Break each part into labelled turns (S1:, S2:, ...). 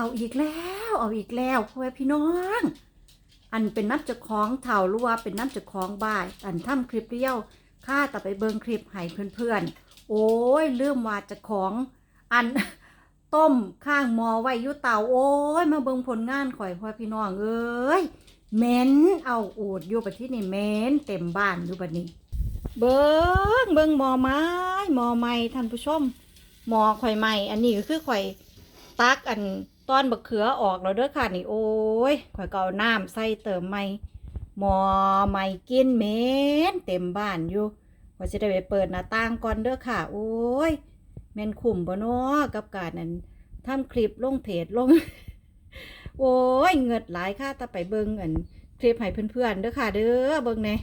S1: เอาอีกแล้ว เอาอีกแล้วพ่อแม่พี่น้อง อันเป็นน้ำจะคล้าของเถ่าหรือว่าเป็นน้ำจะคล้าของบ่ายอันทำคลิปเดียวข้าแต่ไปเบิงคลิปให้เพื่อนๆ โอ้ยเริ่มว่าจะของอันต้มข้างมอไว้ยุเตาโอ้ย มาเบิงผลงานข่อยพ่อพี่น้องเอ้ยเม็นเอาอูดอยู่บัดที่นี่เม็นเต็มบ้านอยู่บัดนี้ เบิงเบิงมอไม้มอไม้ท่านผู้ชมมอข่อยไม้อันนี้ก็คือข่อยตักอัน ตอนบักเขือออกแล้วเด้อค่ะนี่โอ้ยข่อยก็เอาน้ำใส่เติมไม้หมอไม้กินเม็นเต็มบ้านอยู่ข่อยจะได้ไปเปิดหน้าต่างก่อนเด้อค่ะ โอ้ยแม่นคุ้มบ่เนาะกับการนั้นทำคลิปลงเพจลง โอ้ยเงิดหลายค่ะต่ไปเบิ่งอันคลิปให้เพื่อนๆเด้อค่ะ เด้อเบิ่งแน่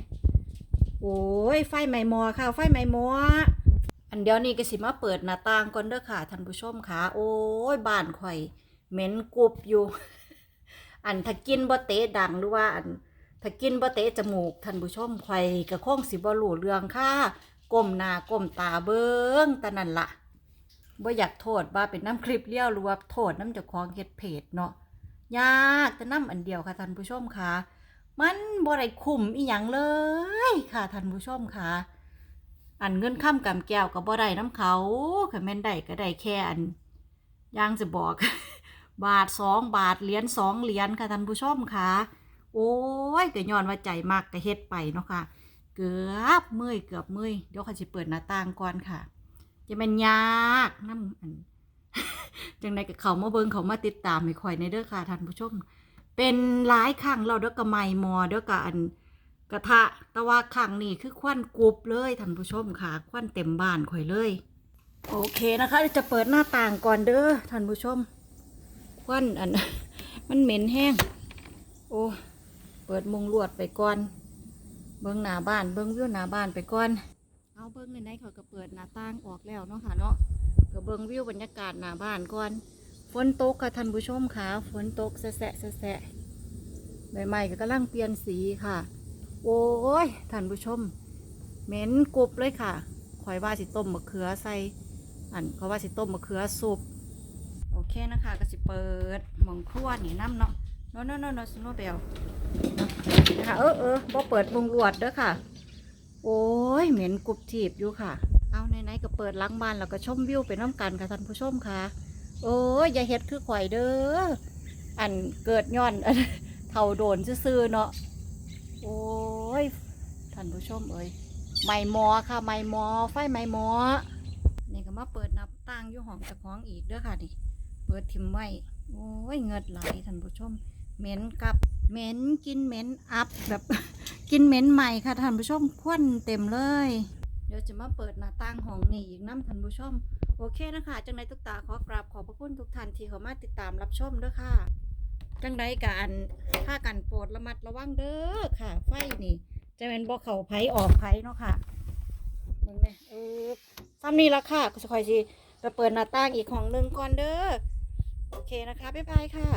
S1: โอ้ยไฟไหม้หมอค่ะ ไฟไหม้หมออันเดียวนี้ก็สิมาเปิดหน้าต่างก่อนเด้อค่ะท่านผู้ชมค่ะ โอ้ยบ้านข่อย เหม็นกรุบอยู่ อันถ้ากินบ่เตะดังหรือว่า อันถ้ากินบ่เตะจมูกท่านผู้ชมข่อยก็คงสิบ่รู้เรื่องค่ะก้มหน้าก้มตาเบิ่งต่นั่นละบ่อยากโทษว่าเป็นน้ำคลิปเลี้ยวหรือว่าโทษน้ำเจ้าของเฮ็ดเพจเนาะยากแต่น้ำอันเดียวค่ะท่านผู้ชมค่ะ มันบ่ได้คุ้มอีหยังเลยค่ะท่านผู้ชมค่ะอันเงินข้ามกำแก้วก็บ่ได้น้ำเขาค่ะแม่นได้ก็ได้แค่อันย่างจะบอก บาทสองบาทเหรียญสองเหรียญค่ะท่านผู้ชมค่ะ โอ้ยก็ย้อนว่าใจมากก็เฮ็ดไปเนาะค่ะ เกือบเมื่อยเกือบเมื่อยเดี๋ยวเขาจะเปิดหน้าต่างก่อนค่ะ จะเป็นยากน้ำอันจังใดก็เขามาเบิงเขามาติดตามให้ข่อยในเด้อค่ะท่านผู้ชม เป็นหลายครั้งเราเด้อก็ไม่มอเด้อก็อันกระทะแต่ว่าครั้งนี้คือควันกรุบเลยท่านผู้ชมค่ะ ควันเต็มบ้านข่อยเลย โอเคนะคะจะเปิดหน้าต่างก่อนเด้อท่านผู้ชม ควันอัน มันเหม็นแห้ง โอ้เปิดมุงลวดไปก่อน เบิ้งหน้าบ้าน เบิ้งวิวหน้าบ้านไปก่อน เอาเบิ้งในไหนเขาก็เปิดหน้าต่างออกแล้วเนาะค่ะเนาะก็เบิ้งวิวบรรยากาศหน้าบ้านก่อนฝนตกค่ะท่านผู้ชมค่ะฝนตกแสะแสะสะแสะใบไม้ก็กำลังเปลี่ยนสีค่ะ โอ้ยท่านผู้ชม เหม็นกรุบเลยค่ะคอยว่าสิต้มมะเขือใส่อันเขาว่าสิต้มมะเขือสุป เคนะคะก็สิเปิดมองครัวนี่น้ำเนาะโนโนโนโนสโนเบลนะคะเออเออบ่เปิดมงลวดเด้อค่ะ โอ้ยเหม็นกรุบถีบอยู่ค่ะ เอาไหนๆก็เปิดล้างบ้านแล้วก็ชมวิวไปน้ำกันค่ะท่านผู้ชมค่ะ โอ้ยอย่าเฮ็ดคือข่อยเด้ออันเกิดย้อนอันเท่าโดนซื่อเนาะโอ้ยท่านผู้ชมเอ้ยไม่หมอค่ะไม่หมอ ไฟไม่หมอนี่ก็มาเปิดนับตั้งอยู่ห้องเจ้าของอีกเด้อค่ะนี่ เปิดทิมไว้ โอ้ยเงิดไหลท่านผู้ชม เหม็นกับเหม็นกินเหม็นอัพแบบ กินเหม็นใหม่ค่ะท่านผู้ชมควันเต็มเลย เดี๋ยวจะมาเปิดหน้าต่างห้องนี่อีกน้ำท่านผู้ชม โอเคนะคะ จังไดตุกตาขอกราบขอบพระคุณทุกท่านที่เข้ามาติดตามรับชมเด้อค่ะ จังไดการค่ากันโปรดระมัดระวังเด้อค่ะ ไฟนี่ จะเป็นบ่เข่าไผออกไผเนาะค่ะมึงเนี่ยเออซ้ำนี่ละค่ะก็จะคอยสิไปเปิดหน้าต่างอีกของหนึ่งก่อนเด้อ โอเคนะคะ บ๊ายบายค่ะ